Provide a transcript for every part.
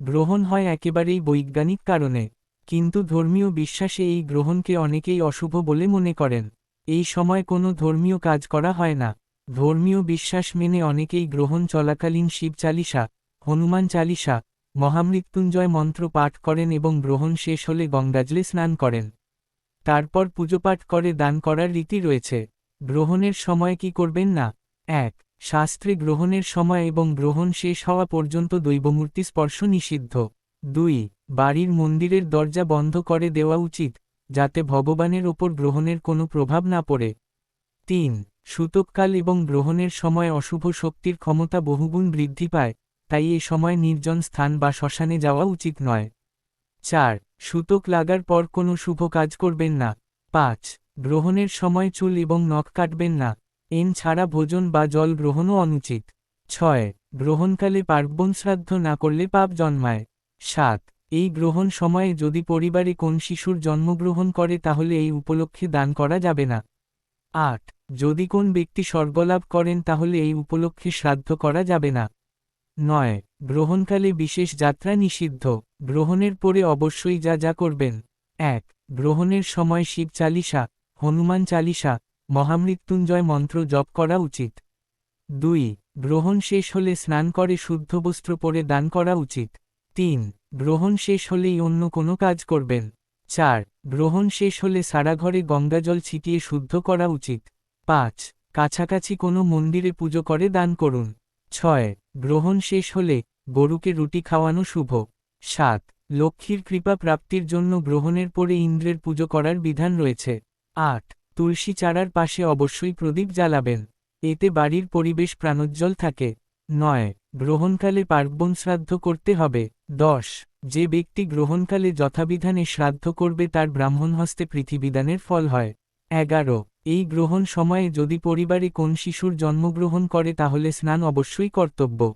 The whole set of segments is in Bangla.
গ্রহণ হয় একেবারেই বৈজ্ঞানিক কারণে, কিন্তু ধর্মীয় বিশ্বাসে এই গ্রহণকে অনেকেই অশুভ বলে মনে করেন। এই সময় কোনো ধর্মীয় কাজ করা হয় না। ধর্মীয় বিশ্বাস মেনে অনেকেই গ্রহণ চলাকালীন শিব চালিসা, হনুমান চালিসা, মহামৃত্যুঞ্জয় মন্ত্র পাঠ করেন এবং গ্রহণ শেষ হলে গঙ্গাজলে স্নান করেন। তারপর পুজোপাঠ করে দান করার রীতি রয়েছে। গ্রহণের সময় কি করবেন না? এক শাস্ত্রে গ্রহণের সময় এবং গ্রহণ শেষ হওয়া পর্যন্ত দৈবমূর্তি স্পর্শ নিষিদ্ধ। দুই, বাড়ির মন্দিরের দরজা বন্ধ করে দেওয়া উচিত, যাতে ভগবানের ওপর গ্রহণের কোনো প্রভাব না পড়ে। তিন সূতককাল এবং গ্রহণের সময় অশুভ শক্তির ক্ষমতা বহুগুণ বৃদ্ধি পায়, তাই এ সময় নির্জন স্থান বা শ্মশানে যাওয়া উচিত নয়। চার, সূতক লাগার পর কোনো শুভ কাজ করবেন না। পাঁচ, গ্রহণের সময় চুল এবং নখ কাটবেন না। এন ছাড়া ভোজন বা জল গ্রহণও অনুচিত। ছয়, গ্রহণকালে পার্বণ শ্রাদ্ধ না করলে পাপ জন্মায়। সাত, এই গ্রহণ সময়ে যদি পরিবারে কোন শিশুর জন্মগ্রহণ করে তাহলে এই উপলক্ষে দান করা যাবে না। আট, যদি কোন ব্যক্তি স্বর্গলাভ করেন তাহলে এই উপলক্ষে শ্রাদ্ধ করা যাবে না। নয়, গ্রহণকালে বিশেষ যাত্রা নিষিদ্ধ। গ্রহণের পরে অবশ্যই যা যা করবেন। এক, গ্রহণের সময় শিব চালিসা, হনুমান চালিসা মহামৃত্যুঞ্জয় মন্ত্র জপ করা উচিত। দুই, গ্রহণ শেষ হলে স্নান করে শুদ্ধ বস্ত্র পরে দান করা উচিত। তিন, গ্রহণ শেষ হলেই অন্য কোনো কাজ করবেন। চার, গ্রহণ শেষ হলে সারা ঘরে গঙ্গাজল ছিটিয়ে শুদ্ধ করা উচিত। পাঁচ, কাছাকাছি কোনো মন্দিরে পুজো করে দান করুন। ছয়, গ্রহণ শেষ হলে গরুকে রুটি খাওয়ানো শুভ। সাত, লক্ষ্মীর কৃপা প্রাপ্তির জন্য গ্রহণের পরে ইন্দ্রের পুজো করার বিধান রয়েছে। আট তুলসী চারার পাশে অবশ্যই প্রদীপ জ্বালাবেন। এতে বাড়ির পরিবেশ প্রাণোজ্জ্বল থাকে। নয়, গ্রহণকালে পার্বণ শ্রাদ্ধ করতে হবে। দশ, যে ব্যক্তি গ্রহণকালে যথাবিধানে শ্রাদ্ধ করবে তার ব্রাহ্মণ হস্তে পৃথিবীদানের ফল হয়। এগারো, এই গ্রহণ সময়ে যদি পরিবারে কোন শিশুর জন্মগ্রহণ করে তাহলে স্নান অবশ্যই কর্তব্য।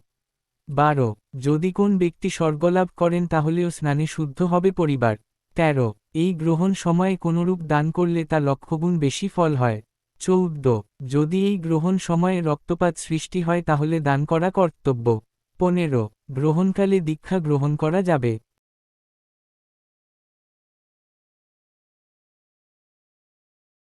বারো, যদি কোন ব্যক্তি স্বর্গলাভ করেন তাহলেও স্নানে শুদ্ধ হবে পরিবার। তেরো, এই গ্রহণ সময়ে কোনরূপ দান করলে তা লক্ষ্যগুণ বেশি ফল হয়। চৌদ্দ, যদি এই গ্রহণ সময়ে রক্তপাত সৃষ্টি হয় তাহলে দান করা কর্তব্য। পনেরো, গ্রহণকালে দীক্ষা গ্রহণ করা যাবে।